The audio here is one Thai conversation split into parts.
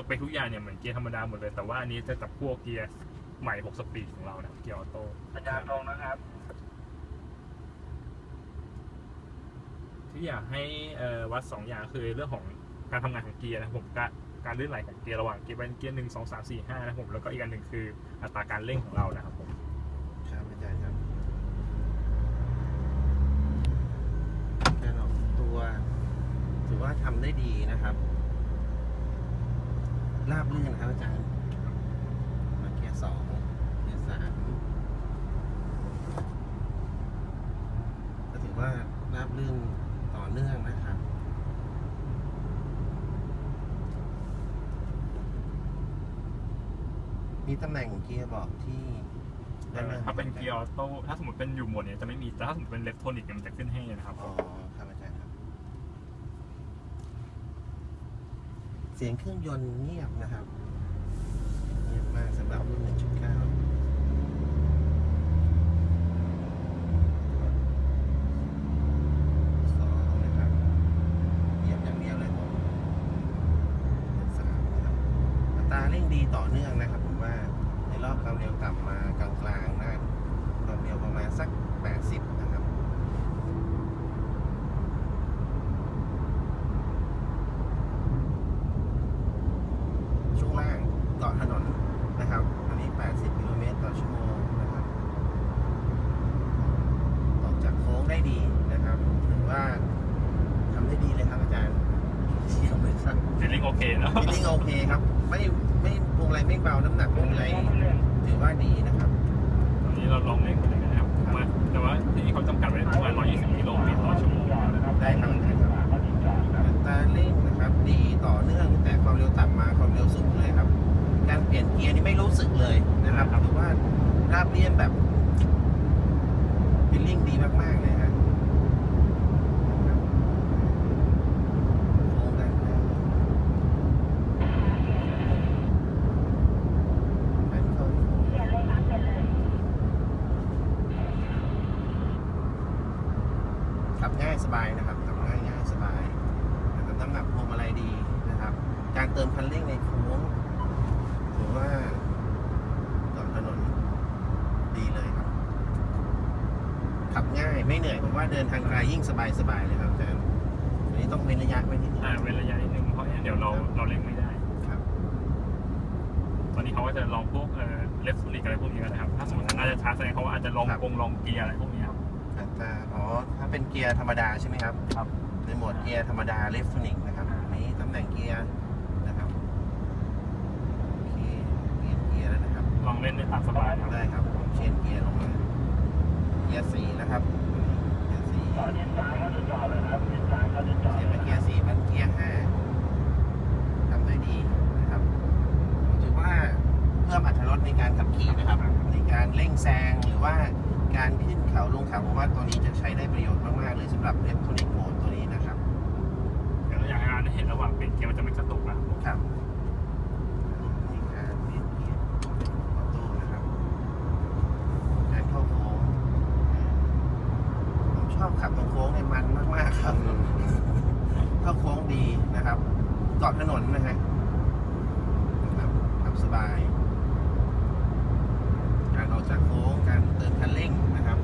สเปคทุกอย่างเนี่ยเหมือนเกียร์ธรรมดาหมดเลย แต่ว่าอันนี้จะจับพวกเกียร์ใหม่ 6 สปีดของเรานะเกียร์ออโต้อาจารย์ตรงนะครับ ที่อยากให้เอ่อวัด 2 อย่างคือเรื่องของการทำงานของเกียร์นะครับผมการการลื่นไหลของเกียร์ระหว่างเกียร์เป็นเกียร์หนึ่งสองสามสี่ห้านะครับผมแล้วก็อีกอันหนึ่งคืออัตราการเร่งของเรานะครับผมครับอาจารย์ครับการออกตัว ถือว่าทำได้ดีนะครับ ราบรื่นนะครับอาจารย์ มาเกียร์สองเกียร์สามก็ถือว่าราบรื่นต่อเนื่องนะครับมีตำแหน่งเกียร์บอกที่ด้านหน้ถ้าเป็นเกียร์ออโต้ถ้าสมมติเป็นอยู่โหมดเนี่ยจะไม่มีแต่ถ้าสมมติเป็นเลฟโทนิกเนี่ยมันจะขึ้นให้นะครับอ๋อครับอาจารย์ครับ เสียงเครื่องยนต์เงียบนะครับ เงียบมากสำหรับรุ่น 1.9สองนะครับเงียบอย่างเดียวเลยผมสามนะครับตาเร่งดีต่อเนื่องนะครับผมว่าในรอบความเร็วต่ำมากลางๆนะความเร็วประมาณสัก 80 นะครับ ช่วงล่างเกาะถนนนะครับ อันนี้ 80 กิโลเมตรต่อชั่วโมงนะครับ ออกจากโค้งได้ดีนะครับถือว่าทำได้ดีเลยครับอาจารย์เชี่ยวเลยครับ ฟี ลลิ่งโอเคเนอะฟิลลิ่งโอเคครับ ไม่ไม่พวงอะไรไม่เบาน้ำหนักพวงอะไรถือว่าดีนะครับตอนนี้เราลองเร่งกันเลยนะครับมาแต่ว่าที่นี่เขาจำกัดไว้ประมาณ120กิโลเมตรต่อชั่วโมงได้ครับได้ครับอัตราเร่งนะครับ ดีต่อเนื่องตั้งแต่ความเร็วต่ำมาความเร็วสูงเลยครับ การเปลี่ยนเกียร์นี่ไม่รู้สึกเลยนะครับถือว่าราบเรียนแบบฟิลลิ่งดีมากๆเลยฮะโค้งด้านหน้าการเข้าโค้งขั บง่ายสบายนะครับขับง่ายง่ายสบายนะครับน้ำหนักพวงมาลัยดีนะครับ การเติมคันเร่งในโค้งถือว่าก่อนถนนดีเลยครับ ขับง่ายไม่เหนื่อยผมว่าเดินทางไกลยิ่งสบายสบายเลยครับอาจารย์อันนี้ต้องเว้นระยะไว้นิดนึงอ่าเว้นระยะนิดนึงเพราะงั้นเดี๋ยวเราเราเร่งไม่ได้ครับตอนนี้เขาก็จะลองพวกเอ่อเลฟโทนิกอะไรพวกนี้กันนะครับ ถ้าสมมติทางอาจจะช้าแสดงเขาอาจจะลองครับกงลองเกียร์อะไรพวกนี้ครับอัตราอ๋อ ถ้าเป็นเกียร์ธรรมดาใช่ไหมครับ ครับ ในโหมดเกียร์ธรรมดาเลฟทนิกนะครับอันนี้ตำแหน่งเกียร์นะครับโอเคเปลี่ยนเกียร์แล้วนะครับ ลองเล่นได้ตามสบายครับได้ครับผมเชนเกียร์ลงมาเกียร์สี่นะครับเกียร์สี่ต่อเลี้ยงซ้ายเขาจะจอดเลยนะครับเลี้ยงซ้ายเขาจะจอดเปลี่ยนมาเกียร์สี่เป็นเกียร์ห้าทำได้ดีนะครับถือว่าเพิ่มอ รรถรสในการขับขี่นะครับ ในการเร่งแซงหรือว่าการขึ้นเขาลงเขาผมว่าตัวนี้จะใช้ได้ประโยชน์มากๆเลยสำหรับเล็บโทนิกโหมดตัวนี้นะครับเดี๋ยวอย่างงานได้เห็นระหว่างเปลี่ยนเกียร์มันจะไม่กระตุกอะครับนี่การเปลี่ยนเกียร์เป็นออโต้นะครับการเข้าโค้งผมชอบขับตรงโค้งเนี่ยมันมากๆครับเข้าโค้งดีนะครับเกาะถนนนะฮะนะครับขับสบายการ ออกจากโค้งการเติมคันเร่งนะครับ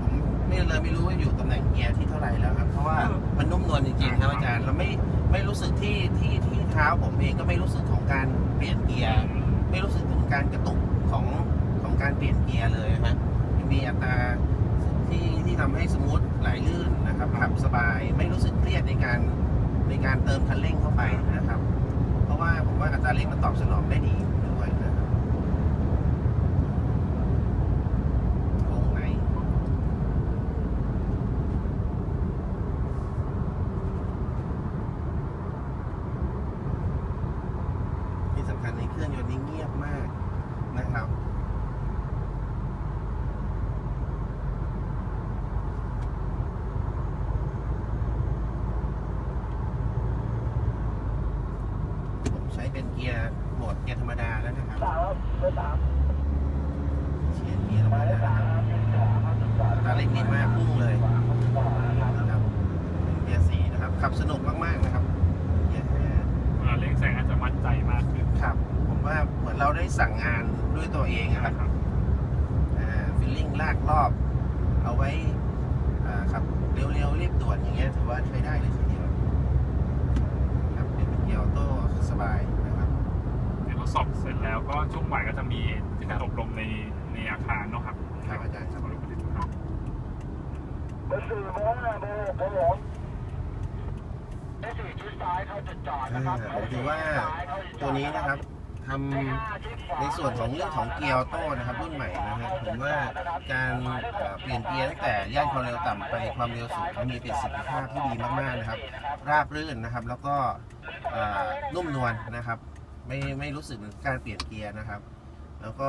ผมไม่เลยไม่รู้ว่าอยู่ตำแหน่งเกียร์ที่เท่าไหร่แล้วครับ เพราะว่ามันนุ่มนวลจริงๆครับอาจารย์เราไม่ไม่รู้สึกที่ที่ที่เท้าผมเองก็ไม่รู้สึกของการเปลี่ยนเกียร์ไม่รู้สึกถึงการกระตุกของของการเปลี่ยนเกียร์เลยนะฮะมีอัตราที่ที่ทำให้สมูทไหลลื่นนะ ครับขับสบายไม่รู้สึกเครียดในการในการเติมคันเร่งเข้าไปนะครับ เพราะว่าผมว่าอัตราเร่งมันตอบสนองได้ดีด้วยนะครับโค้งไหนที่สำคัญในเครื่องยนต์นี้เงียบมากนะครับ เป็นเกียร์โหมดเกียร์ธรรมดาแล้วนะครับเชียร์เกียร์ธรรมดาครับตาเล็กนิดมากพุ่งเลยครับเกียร์สี่นะครับ ขับสนุกมากมากนะครับเกียร์ห้าเลาเล่งแสงอาจจะมั่นใจมากขึ้นครับ ผมว่าเหมือนเราได้สั่งงานด้วยตัวเองครับฟิลลิ่งลากรอบ เอาไว้ขับเร็วๆรีบด่วนอย่างเงี้ยถือว่าใช้ได้เลยทีเดียวครับเป็นเกียร์ออโต้สบาย สอบเสร็จแล้วก็ช่วงบ่ายก็จะมีการอบรมในในอาคารเนาะครับครับอาจารย์ครับขอบคุณครับเบอร์สี่เบอร์ห้าเบอร์หกเบอร์หกเบอร์สี่ชิดซ้ายเข้าจุดจอดนะครับอ่าผมถือว่าตัวนี้นะครับทำในส่วนของเรื่องของเกียร์ออโต้นะครับรุ่นใหม่นะฮะผมว่าการเปลี่ยนเกียร์ตั้งแต่ย่านความเร็วต่ำไปความเร็วสูงมีประสิทธิภาพที่ดีมากๆนะครับ ราบรื่นนะครับ แล้วก็อ่อนุ่มนวลนะครับ ไม่ไม่รู้สึกถึงการเปลี่ยนเกียร์นะครับ แล้วก็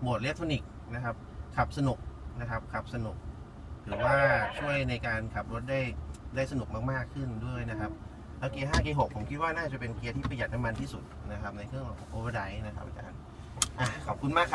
โหมดอิเล็กทรอนิกส์นะครับ ขับสนุกนะครับ ขับสนุกถือว่าช่วยในการขับรถได้ได้สนุกมากๆขึ้นด้วยนะครับ แล้วเกียร์5เกียร์6ผมคิดว่าน่าจะเป็นเกียร์ที่ประหยัดน้ำมันที่สุดนะครับ ในเครื่องของโอเวอร์ไดนะครับอาจารย์อะขอบคุณมากครับ